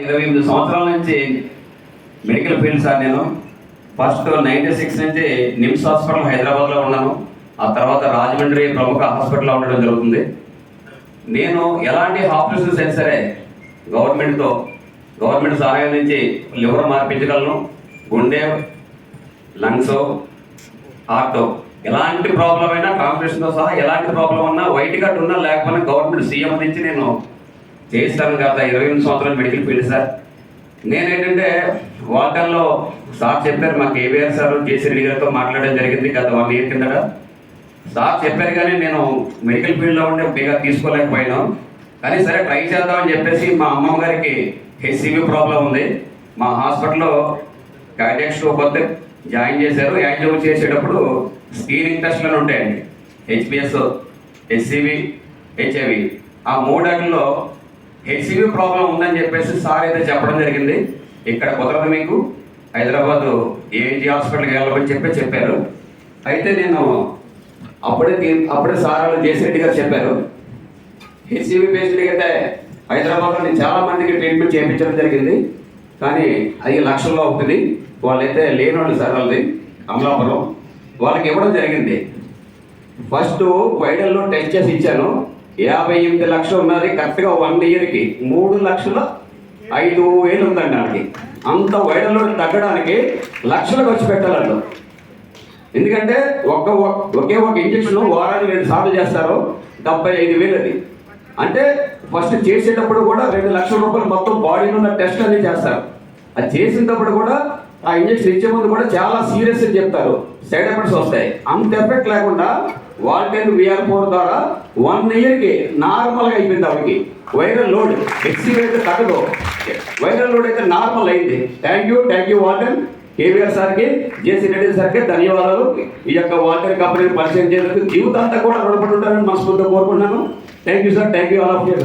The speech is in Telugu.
ఇరవై ఎనిమిది సంవత్సరాల నుంచి మెడికల్ ఫీల్డ్ సార్ నేను. ఫస్ట్ నైంటీ సిక్స్ నుంచి నిమ్స్ హాస్పిటల్ హైదరాబాద్లో ఉన్నాను. ఆ తర్వాత రాజమండ్రి ప్రముఖ హాస్పిటల్లో ఉండడం జరుగుతుంది. నేను ఎలాంటి ఆపరేషన్స్ అయినా సరే గవర్నమెంట్తో గవర్నమెంట్ సహాయం నుంచి లివర్ మార్పించగలను. గుండె లంగ్స్ హార్ట్ ఎలాంటి ప్రాబ్లం అయినా కాంపిటీషన్తో సహా ఎలాంటి ప్రాబ్లం ఉన్నా వైట్ కార్డ్ ఉన్నా లేకపోయినా గవర్నమెంట్ సీఎం నుంచి నేను చేస్తాను గత ఇరవై ఎనిమిది సంవత్సరాలు మెడికల్ ఫీల్డ్ సార్ నేనేంటంటే వాటర్లో సార్ చెప్పారు మా కేవీఆర్ సార్ జేసీ గారితో మాట్లాడడం జరిగింది గత వన్ ఇయర్ కిందట. సార్ చెప్పారు కానీ నేను మెడికల్ ఫీల్డ్లో ఉండే బేగా తీసుకోలేకపోయాను. కానీ సరే ట్రై చేద్దామని చెప్పేసి మా అమ్మమ్మ గారికి హెచ్సివి ప్రాబ్లం ఉంది. మా హాస్పిటల్లో కార్డియాక్ స్ట్రోక్ వస్తే జాయిన్ చేశారు. యాంజిఓ చేసేటప్పుడు స్క్రీనింగ్ టెస్ట్లు ఉంటాయండి. HPS HCV HIV. ఆ మూడాటిలో హెచ్సివి ప్రాబ్లం ఉందని చెప్పేసి సార్ అయితే చెప్పడం జరిగింది. ఇక్కడ కుదరదు మీకు. హైదరాబాద్ ఏఎన్జీ హాస్పిటల్కి వెళ్ళమని చెప్పి చెప్పారు. అయితే నేను అప్పుడే అప్పుడే సార్ వాళ్ళు గారు చెప్పారు. హెచ్సివి పేషెంట్కి అయితే హైదరాబాద్లో నేను చాలా మందికి ట్రీట్మెంట్ చేయించడం జరిగింది. కానీ అది లక్షల్లో ఒకటిది వాళ్ళైతే లేని వాళ్ళు సార్ వాళ్ళది అమలాపురం. వాళ్ళకి ఇవ్వడం జరిగింది. ఫస్ట్ వైడల్లో టెస్ట్ చేసి ఇచ్చాను. యాభై ఎనిమిది లక్షలు ఉన్నది కరెక్ట్గా వన్ ఇయర్కి మూడు లక్షల ఐదు వేలు ఉందండి దానికి అంత వైరల్లో తగ్గడానికి లక్షలు ఖర్చు పెట్టాలండి ఎందుకంటే ఒక్క ఒకే ఒక ఇంజక్షన్ వారానికి రెండు సార్లు చేస్తారు డెబ్బై ఐదు వేలు అది. అంటే ఫస్ట్ చేసేటప్పుడు కూడా రెండు లక్షల రూపాయలు మొత్తం బాడీలో ఉన్న టెస్ట్ అనేది చేస్తారు. అది చేసినప్పుడు కూడా ఆ ఇంజక్షన్ ఇచ్చే ముందు కూడా చాలా సీరియస్ అని చెప్తారు. సైడ్ ఎఫెక్ట్స్ వస్తాయి. అంత ఎఫెక్ట్ లేకుండా వాల్టెన్ విఆర్ ఫోర్ ద్వారా వన్ ఇయర్కి నార్మల్గా అయిపోయింది ఆవిడకి. వైరల్ లోడ్ ఎక్సీ అయితే తగ్గదు. వైరల్ లోడ్ అయితే నార్మల్ అయింది. థ్యాంక్ యూ థ్యాంక్ యూ వాల్టెన్ కేవీఆర్ సార్కి జేసీ రెడ్డి సార్కి ధన్యవాదాలు. ఈ యొక్క వాటర్ కంపెనీని పరిచయం చేసినందుకు జీవితాంతా కూడా రుణపడి ఉంటారని మనస్ఫూర్తిగా కోరుకుంటున్నాను. Thank you sir thank you all of you.